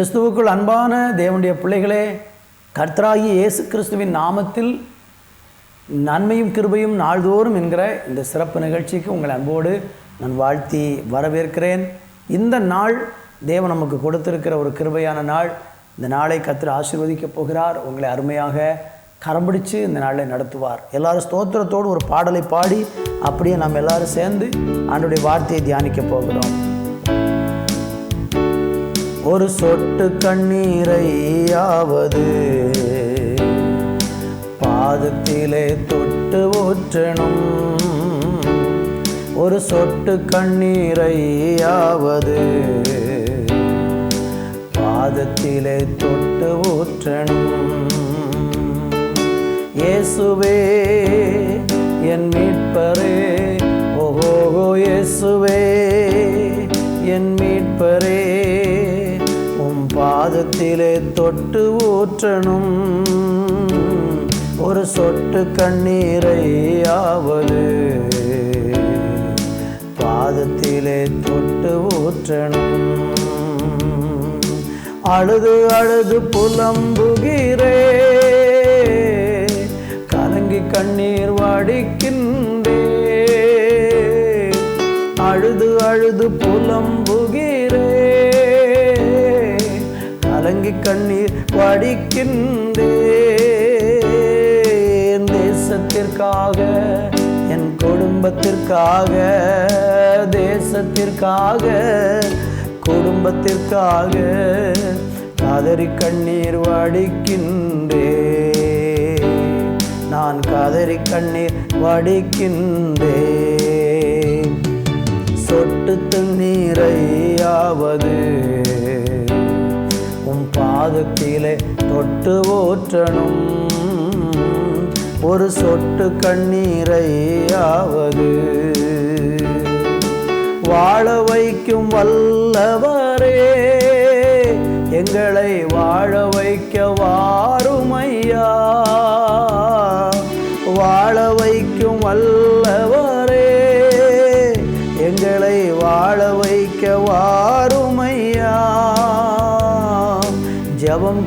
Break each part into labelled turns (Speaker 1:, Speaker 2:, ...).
Speaker 1: கிறிஸ்துவுக்குள் அன்பான தேவனுடைய பிள்ளைகளே கர்த்தராகி இயேசு கிறிஸ்துவின் நாமத்தில் நன்மையும் கிருபையும் நாள்தோறும் என்கிற இந்த சிறப்பு நிகழ்ச்சிக்கு உங்கள் அன்போடு நான் வாழ்த்தி வரவேற்கிறேன். இந்த நாள் தேவன் நமக்கு கொடுத்திருக்கிற ஒரு கிருபையான நாள். இந்த நாளை கத்திர ஆசீர்வதிக்கப் போகிறார். உங்களை அருமையாக கரம்பிடிச்சு இந்த நாளை நடத்துவார். எல்லாரும் ஸ்தோத்திரத்தோடு ஒரு பாடலை பாடி அப்படியே நாம் எல்லாரும் சேர்ந்து ஆண்டுடைய வார்த்தையை தியானிக்க போகிறோம். ஒரு சொட்டு கண்ணீரையாவது பாதத்திலே தொட்டு ஊற்றணும். ஒரு சொட்டு கண்ணீரையாவது பாதத்திலே தொட்டு ஊற்றணும். இயேசுவே என் மீட்பரே ஓஹோ இயேசுவே என் மீட்பரே. பாதத்திலே தொட்டு ஊற்றணும். ஒரு சொட்டு கண்ணீரை கண்ணீரையாவது பாதத்திலே தொட்டு ஊற்றணும். அழுது அழுது புலம்புகிறே. கலங்கி கண்ணீர் வடிக்கின்றே. அழுது அழுது புலம்புகிறே கலங்கி கண்ணீர் வடிக்கின்றே தேசத்திற்காக என் குடும்பத்திற்காக தேசத்திற்காக குடும்பத்திற்காக காதறி கண்ணீர் வடிக்கின்றே நான் காதறி கண்ணீர் வடிக்கின்றே சொட்டு பாதத்திலே தொட்டு ஊற்றணும் ஒரு சொட்டு கண்ணீரை ஆவது. வாழ வைக்கும் வல்லவரே எங்களை வாழ வைக்க வாருமையா. வாழ வைக்கும் வல்லவர்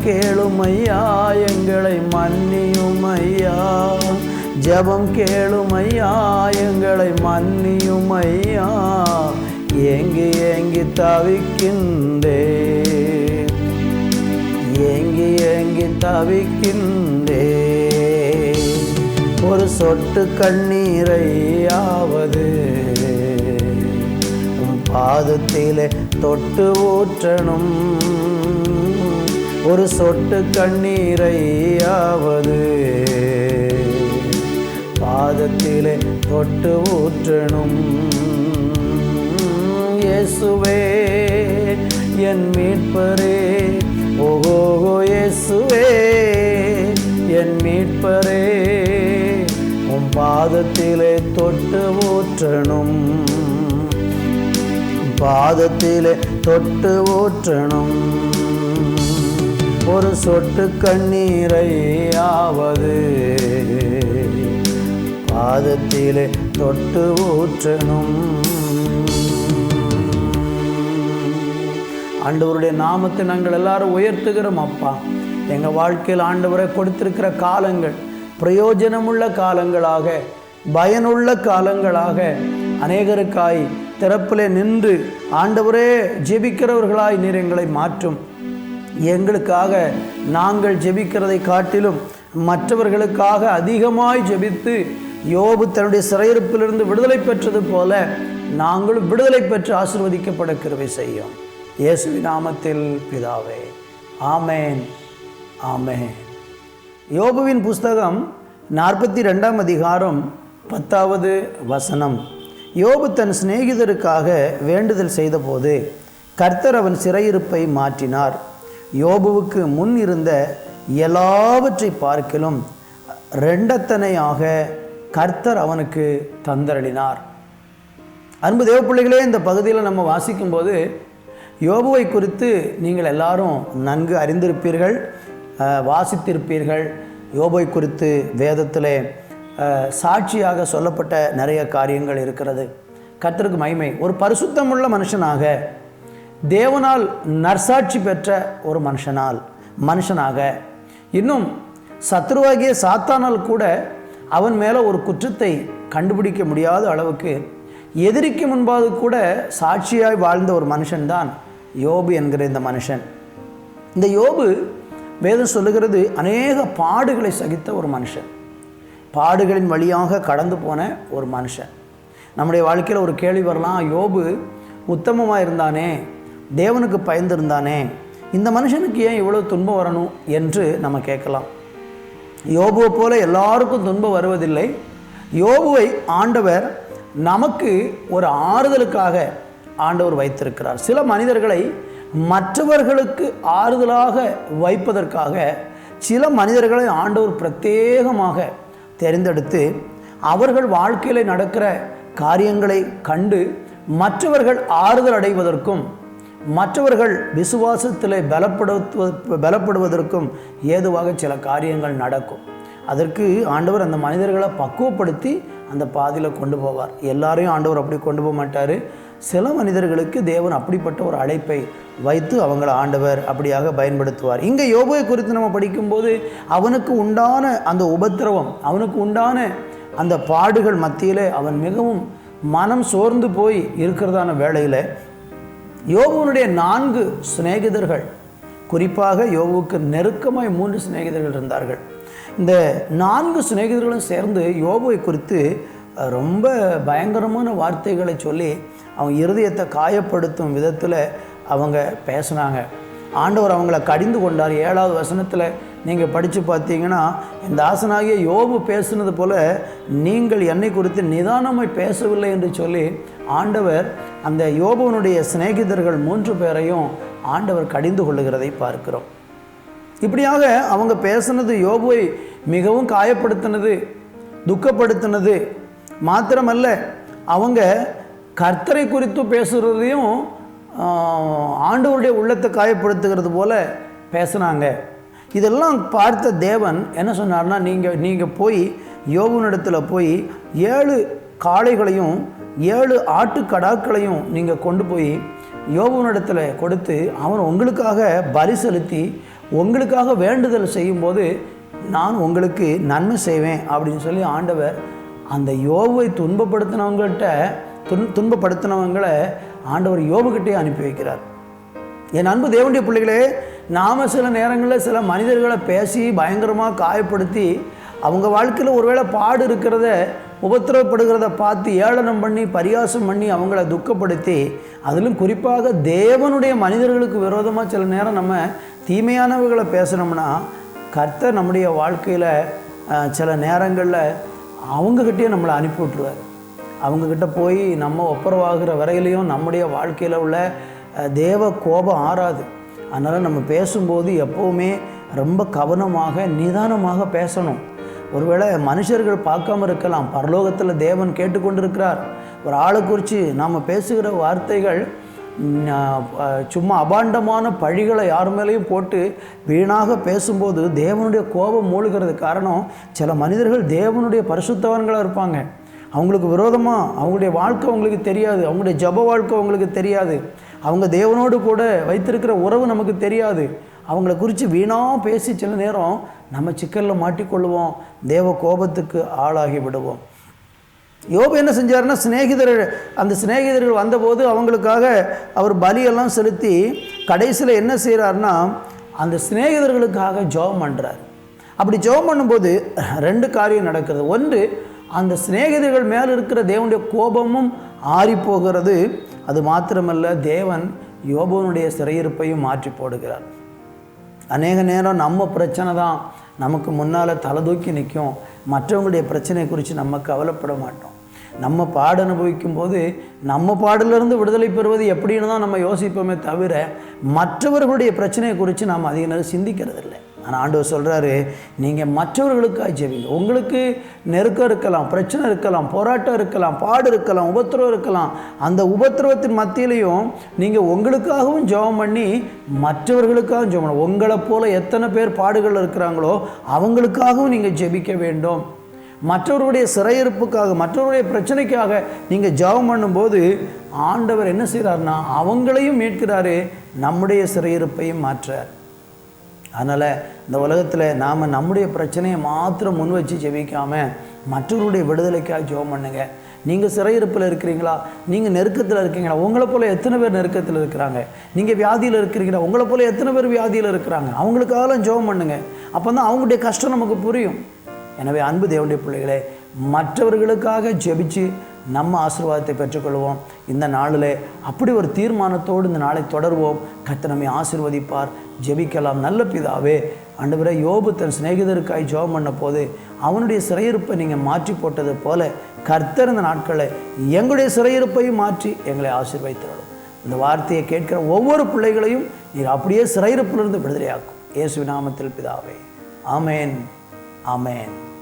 Speaker 1: கேளும் ஐயா எங்களை மன்னியும் ஐயா ஜபம் கேளும் ஐயா எங்களை மன்னியும் ஐயா ஏங்கி ஏங்கி தவிக்கின்றே. ஏங்கி ஏங்கி தவிக்கின்றே. ஒரு சொட்டு கண்ணீரையாவது உம் பாதத்திலே தொட்டு ஊற்றணும். ஒரு சொட்டு கண்ணீரையாவது பாதத்திலே தொட்டு ஊற்றணும். இயேசுவே என் மீட்பரே. ஓஹோ இயேசுவே என் மீட்பரே. உன் பாதத்திலே தொட்டு ஊற்றணும். பாதத்திலே தொட்டு ஊற்றணும். ஒரு சொட்டு கண்ணீரையாவது பாதத்திலே தொட்டு ஊற்றணும். ஆண்டவருடைய நாமத்தை நாங்கள் எல்லாரும் உயர்த்துகிறோம் அப்பா. எங்கள் வாழ்க்கையில் ஆண்டவரை கொடுத்திருக்கிற காலங்கள் பிரயோஜனமுள்ள காலங்களாக பயனுள்ள காலங்களாக அநேகருக்காய் திறப்பிலே நின்று ஆண்டவரே ஜெபிக்கிறவர்களாய் நீர் எங்களை மாற்றும். எங்களுக்காக நாங்கள் ஜெபிக்கிறதை காட்டிலும் மற்றவர்களுக்காக அதிகமாய் ஜெபித்து யோபு தன்னுடைய சிறையிருப்பிலிருந்து விடுதலை பெற்றது போல நாங்களும் விடுதலை பெற்று ஆசிர்வதிக்கப்பட கிருவை செய்யும். இயேசுவி நாமத்தில் பிதாவே ஆமேன் ஆமேன். யோபுவின் புஸ்தகம் நாற்பத்தி ரெண்டாம் அதிகாரம் பத்தாவது வசனம். யோபு தன் சிநேகிதருக்காக வேண்டுதல் செய்தபோது கர்த்தர் அவன் சிறையிருப்பை மாற்றினார். யோபுவுக்கு முன் இருந்த எல்லாவற்றை பார்க்கிலும் ரெண்டத்தனையாக கர்த்தர் அவனுக்கு தந்தரளினார். அன்பு தேவப்பிள்ளைகளே இந்த பகுதியில் நம்ம வாசிக்கும்போது யோபுவை குறித்து நீங்கள் எல்லாரும் நன்கு அறிந்திருப்பீர்கள் வாசித்திருப்பீர்கள். யோபுவை குறித்து வேதத்தில் சாட்சியாக சொல்லப்பட்ட நிறைய காரியங்கள் இருக்கிறது. கர்த்தருக்கு மகிமை. ஒரு பரிசுத்தமுள்ள மனுஷனாக தேவனால் நற்சாட்சி பெற்ற ஒரு மனுஷனால் மனுஷனாக. இன்னும் சத்ருவாகிய சாத்தானால் கூட அவன் மேலே ஒரு குற்றத்தை கண்டுபிடிக்க முடியாத அளவுக்கு எதிரிக்கு முன்பாக கூட சாட்சியாய் வாழ்ந்த ஒரு மனுஷன்தான் யோபு என்கிற இந்த மனுஷன். இந்த யோபு வேதம் சொல்லுகிறது அநேக பாடுகளை சகித்த ஒரு மனுஷன். பாடுகளின் வழியாக கடந்து போன ஒரு மனுஷன். நம்முடைய வாழ்க்கையில் ஒரு கேள்வி வரலாம் யோபு உத்தமமாக இருந்தானே தேவனுக்கு பயந்திருந்தானே? இந்த மனுஷனுக்கு ஏன் இவ்வளோ துன்பம் வரணும் என்று நம்ம கேட்கலாம். யோபுவை போல எல்லாருக்கும் துன்பம் வருவதில்லை. யோபுவை ஆண்டவர் நமக்கு ஒரு ஆறுதலுக்காக ஆண்டவர் வைத்திருக்கிறார். சில மனிதர்களை மற்றவர்களுக்கு ஆறுதலாக வைப்பதற்காக சில மனிதர்களை ஆண்டவர் பிரத்யேகமாக தெரிந்தெடுத்து அவர்கள் வாழ்க்கையில் நடக்கிற காரியங்களை கண்டு மற்றவர்கள் ஆறுதல் அடைவதற்கும் மற்றவர்கள் விசுவாசத்தில் பலப்படுத்துவ பலப்படுவதற்கும் ஏதுவாக சில காரியங்கள் நடக்கும். அதற்கு ஆண்டவர் அந்த மனிதர்களை பக்குவப்படுத்தி அந்த பாதையில் கொண்டு போவார். எல்லாரையும் ஆண்டவர் அப்படி கொண்டு போக மாட்டார். சில மனிதர்களுக்கு தேவன் அப்படிப்பட்ட ஒரு அழைப்பை வைத்து அவங்கள ஆண்டவர் அப்படியாக பயன்படுத்துவார். இங்கே யோபுவை குறித்து நம்ம படிக்கும்போது அவனுக்கு உண்டான அந்த உபத்திரவம் அவனுக்கு உண்டான அந்த பாடுகள் மத்தியில் அவன் மிகவும் மனம் சோர்ந்து போய் இருக்கிறதான வேளையில் யோபுனுடைய நான்கு சிநேகிதர்கள் குறிப்பாக யோபுவுக்கு நெருக்கமாய் மூன்று சிநேகிதர்கள் இருந்தார்கள். இந்த நான்கு சிநேகிதர்களும் சேர்ந்து யோபுவை குறித்து ரொம்ப பயங்கரமான வார்த்தைகளை சொல்லி அவங்க இருதயத்தை காயப்படுத்தும் விதத்தில் அவங்க பேசினாங்க. ஆண்டவர் அவங்கள கடிந்து கொண்டார். ஏழாவது வசனத்தில் நீங்கள் படித்து பார்த்தீங்கன்னா இந்த ஆசனாகிய யோபு பேசுனது போல நீங்கள் என்னை குறித்து நிதானமாய் பேசவில்லை என்று சொல்லி ஆண்டவர் அந்த யோபுவனுடைய சிநேகிதர்கள் மூன்று பேரையும் ஆண்டவர் கடிந்து கொள்ளுகிறதை பார்க்கிறோம். இப்படியாக அவங்க பேசுனது யோபுவை மிகவும் காயப்படுத்தினது துக்கப்படுத்தினது. மாத்திரமல்ல அவங்க கர்த்தரை குறித்து பேசுகிறதையும் ஆண்டவருடைய உள்ளத்தை காயப்படுத்துகிறது போல பேசுனாங்க. இதெல்லாம் பார்த்த தேவன் என்ன சொன்னார்னா நீங்கள் நீங்கள் போய் யோகனிடத்தில் போய் ஏழு காளைகளையும் ஏழு ஆட்டுக்கடாக்களையும் நீங்கள் கொண்டு போய் யோகனிடத்தில் கொடுத்து அவன் உங்களுக்காக பலி செலுத்தி உங்களுக்காக வேண்டுதல் செய்யும்போது நான் உங்களுக்கு நன்மை செய்வேன் அப்படின்னு சொல்லி ஆண்டவர் அந்த யோவை துன்பப்படுத்தினவங்கள்ட்ட துன் துன்பப்படுத்தினவங்களை ஆண்டவர் யோபுக்கிட்டே அனுப்பி வைக்கிறார். என் அன்பு தேவனுடைய பிள்ளைகளே நாம் சில நேரங்களில் சில மனிதர்களை பேசி பயங்கரமாக காயப்படுத்தி அவங்க வாழ்க்கையில் ஒருவேளை பாடு இருக்கிறத உபத்திரவப்படுகிறத பார்த்து ஏளனம் பண்ணி பரியாசம் பண்ணி அவங்கள துக்கப்படுத்தி அதிலும் குறிப்பாக தேவனுடைய மனிதர்களுக்கு விரோதமாக சில நேரம் நம்ம தீமையானவர்களை பேசுனோம்னா கர்த்தர் நம்முடைய வாழ்க்கையில் சில நேரங்களில் அவங்கக்கிட்டே நம்மளை அனுப்பி விட்ருவார் அவங்கக்கிட்ட போய் நம்ம ஒப்புரவாகிற வரையிலையும் நம்முடைய வாழ்க்கையில் உள்ள தேவ கோபம் ஆறாது. அதனால் நம்ம பேசும்போது எப்போவுமே ரொம்ப கவனமாக நிதானமாக பேசணும். ஒருவேளை மனுஷர்கள் பார்க்காம இருக்கலாம். பரலோகத்தில் தேவன் கேட்டுக்கொண்டிருக்கிறார். ஒரு ஆளை குறித்து நாம் பேசுகிற வார்த்தைகள் சும்மா அபாண்டமான பழிகளை யார் மேலேயும் போட்டு வீணாக பேசும்போது தேவனுடைய கோபம் மூழ்கிறது காரணம் சில மனிதர்கள் தேவனுடைய பரிசுத்தவன்களாக இருப்பாங்க. அவங்களுக்கு விரோதமாக அவங்களுடைய வாழ்க்கை அவங்களுக்கு தெரியாது. அவங்களுடைய ஜப வாழ்க்கை அவங்களுக்கு தெரியாது. அவங்க தேவனோடு கூட வைத்திருக்கிற உறவு நமக்கு தெரியாது. அவங்கள குறித்து வீணாக பேசி சில நேரம் நம்ம சிக்கலில் மாட்டிக்கொள்வோம் தேவ கோபத்துக்கு ஆளாகி விடுவோம். யோபு என்ன செஞ்சாருன்னா சிநேகிதர் அந்த சிநேகிதர்கள் வந்தபோது அவங்களுக்காக அவர் பலியெல்லாம் செலுத்தி கடைசியில் என்ன செய்கிறாருன்னா அந்த சிநேகிதர்களுக்காக ஜெபம் பண்ணுறார் அப்படி ஜெபம் பண்ணும்போது ரெண்டு காரியம் நடக்கிறது. ஒன்று அந்த சிநேகிதர்கள் மேலே இருக்கிற தேவனுடைய கோபமும் ஆறி போகிறது அது மாத்திரமல்ல தேவன் யோபுவனுடைய சிறையிருப்பையும் மாற்றி போடுகிறார். அநேக நேரம் நம்ம பிரச்சனை தான். நமக்கு முன்னால் தலை தூக்கி நிற்கும். மற்றவங்களுடைய பிரச்சனை குறித்து நம்ம கவலைப்பட மாட்டோம். நம்ம பாடு அனுபவிக்கும் போது நம்ம பாடலிருந்து விடுதலை பெறுவது எப்படின்னு தான் நம்ம யோசிப்போமே தவிர மற்றவர்களுடைய பிரச்சனையை குறித்து நாம் அதிக நேரம் சிந்திக்கிறதில்லை. ஆனால் ஆண்டவர் சொல்கிறாரு நீங்கள் மற்றவர்களுக்காக ஜெபிங்க. உங்களுக்கு நெருக்கம் இருக்கலாம் பிரச்சனை இருக்கலாம் போராட்டம் இருக்கலாம் பாடு இருக்கலாம் உபத்திரவம் இருக்கலாம். அந்த உபத்திரவத்தின் மத்தியிலையும் நீங்கள் உங்களுக்காகவும் ஜெபம் பண்ணி மற்றவர்களுக்காகவும் ஜெபம் பண்ணணும் உங்களை போல் எத்தனை பேர் பாடுகள் இருக்கிறாங்களோ அவங்களுக்காகவும் நீங்கள் ஜெபிக்க வேண்டும். மற்றவருடைய சிறையிருப்புக்காக மற்றவருடைய பிரச்சனைக்காக நீங்கள் ஜெபம் பண்ணும்போது ஆண்டவர் என்ன செய்கிறாருன்னா அவங்களையும் மீட்கிறாரு நம்முடைய சிறையிருப்பையும் மாற்றுறார் அதனால் இந்த உலகத்தில் நாம் நம்முடைய பிரச்சனையை மாத்திரம் முன் வச்சு ஜெபிக்காமல் மற்றவருடைய விடுதலைக்காக ஜெபம் பண்ணுங்க. நீங்கள் சிறையிருப்பில் இருக்கிறீங்களா? நீங்கள் நெருக்கத்தில் இருக்கீங்களா? உங்களை போல் எத்தனை பேர் நெருக்கத்தில் இருக்கிறாங்க? நீங்கள் வியாதியில் இருக்கிறீங்களா? உங்களை போல் எத்தனை பேர் வியாதியில் இருக்கிறாங்க? அவங்களுக்காகலாம் ஜெபம் பண்ணுங்க. அப்போ தான் அவங்களுடைய கஷ்டம் நமக்கு புரியும். எனவே அன்பு தேவனுடைய பிள்ளைகளே மற்றவர்களுக்காக ஜெபிச்சு நம்ம ஆசீர்வாதத்தை பெற்றுக்கொள்வோம். இந்த நாளில் அப்படி ஒரு தீர்மானத்தோடு இந்த நாளை தொடர்வோம். கர்த்தர் நம்மை ஆசீர்வதிப்பார். ஜெபிக்கலாம். நல்ல பிதாவே அன்றுபிற யோபு தன் சிநேகிதருக்காய் ஜெபம் பண்ண போது அவனுடைய சிறையிருப்பை நீங்கள் மாற்றி போட்டது போல கர்த்தர் இந்த நாட்களை எங்களுடைய சிறையிருப்பையும் மாற்றி எங்களை ஆசீர்வதித்திரணும் இந்த வார்த்தையை கேட்கிற ஒவ்வொரு பிள்ளைகளையும் நீர் அப்படியே சிறையிருப்பிலிருந்து விடுதலையாக்கும். இயேசு நாமத்தில் பிதாவே. ஆமேன். ஆமேன்.